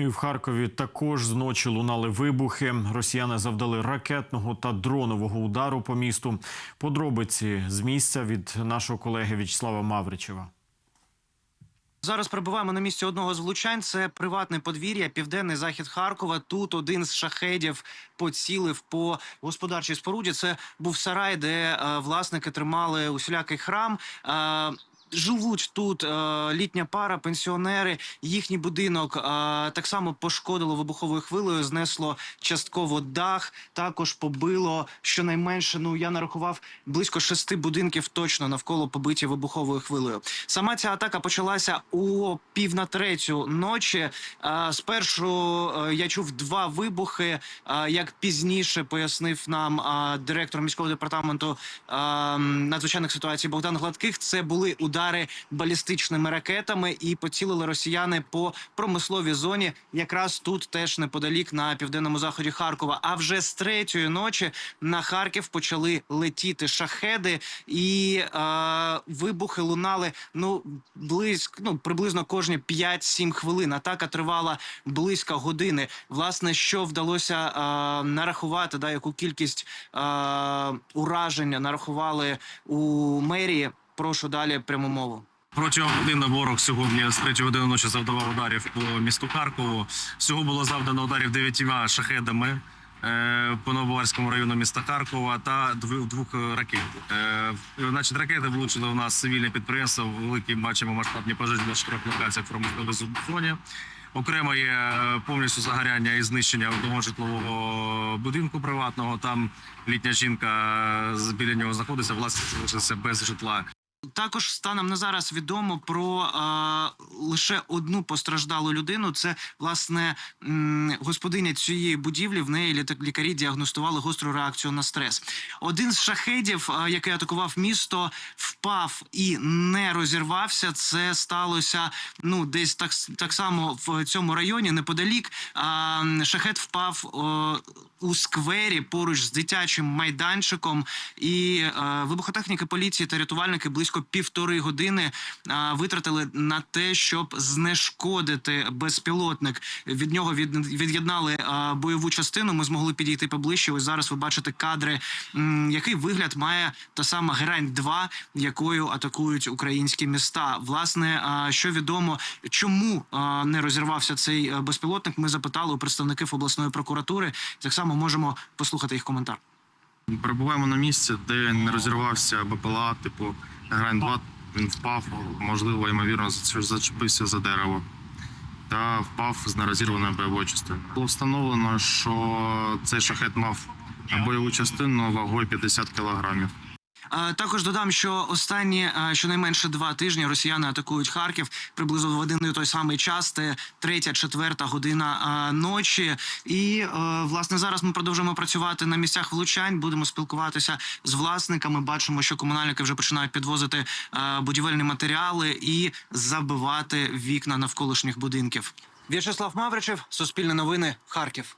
І в Харкові також зночі лунали вибухи. Росіяни завдали ракетного та дронового удару по місту. Подробиці з місця від нашого колеги В'ячеслава Мавричева. Зараз перебуваємо на місці одного з влучань. Це приватне подвір'я, південний захід Харкова. Тут один з шахедів поцілив по господарчій споруді. Це був сарай, де е, власники тримали усілякий храм. Е, Живуть тут е, літня пара, пенсіонери. Їхній будинок е, так само пошкодило вибуховою хвилею, знесло частково дах. Також побило щонайменше. Ну я нарахував близько шести будинків точно навколо побиті вибуховою хвилею. Сама ця атака почалася о пів на третю ночі. Е, Спершу я чув два вибухи. Як пізніше пояснив нам директор міського департаменту е, надзвичайних ситуацій Богдан Гладких, це були удари балістичними ракетами, і поцілили росіяни по промисловій зоні, якраз тут теж неподалік на південному заході Харкова. А вже з третьої ночі на Харків почали летіти шахеди, і е, вибухи лунали ну близько, ну приблизно кожні 5-7 хвилин. Атака тривала близько години. Власне, що вдалося е, нарахувати, да яку кількість е, ураження нарахували у мерії. Прошу далі пряму мову. Протягом години ворог сьогодні з 3 години ночі завдавав ударів по місту Харкову. Всього було завдано ударів дев'ятьма шахедами е, по Новобаварському району міста Харкова та дв- двох е, ракет. Е, значить, ракети влучили у нас цивільне підприємство. Великі бачимо масштабні пожежі на чотирьох локаціях промисловій зоні. Окремо є е, повністю загоряння і знищення одного житлового будинку приватного. Там літня жінка біля нього знаходиться, власне, залишилася без житла. Також станом на зараз відомо про е, лише одну постраждалу людину. Це власне господиня цієї будівлі. В неї лікарі діагностували гостру реакцію на стрес. Один з шахедів, е, який атакував місто, впав і не розірвався. Це сталося ну десь так так само в цьому районі, неподалік. А, шахет впав о, у сквері поруч з дитячим майданчиком. І е, вибухотехніки поліції та рятувальники близько півтори години витратили на те, щоб знешкодити безпілотник. Від нього від, від'єднали бойову частину. Ми змогли підійти поближче. Ось зараз ви бачите кадри, який вигляд має та сама грань 2 якою атакують українські міста. Власне, що відомо, чому не розірвався цей е, безпілотник? Ми запитали у представників обласної прокуратури. Так само можемо послухати їх коментар. Перебуваємо на місці, де не розірвався БПЛА, типу грань 2 він впав, можливо, ймовірно, зачепився за дерево та впав з нерозірваною бойовою частиною. Було встановлено, що цей шахет мав бойову частину вагою 50 кілограмів. Також додам, що останні щонайменше два тижні росіяни атакують Харків приблизно в один і той самий час. Це третя, четверта година ночі. І е, власне зараз ми продовжуємо працювати на місцях влучань. Будемо спілкуватися з власниками. Бачимо, що комунальники вже починають підвозити е, будівельні матеріали і забивати вікна навколишніх будинків. В'ячеслав Мавричев, Суспільне новини, Харків.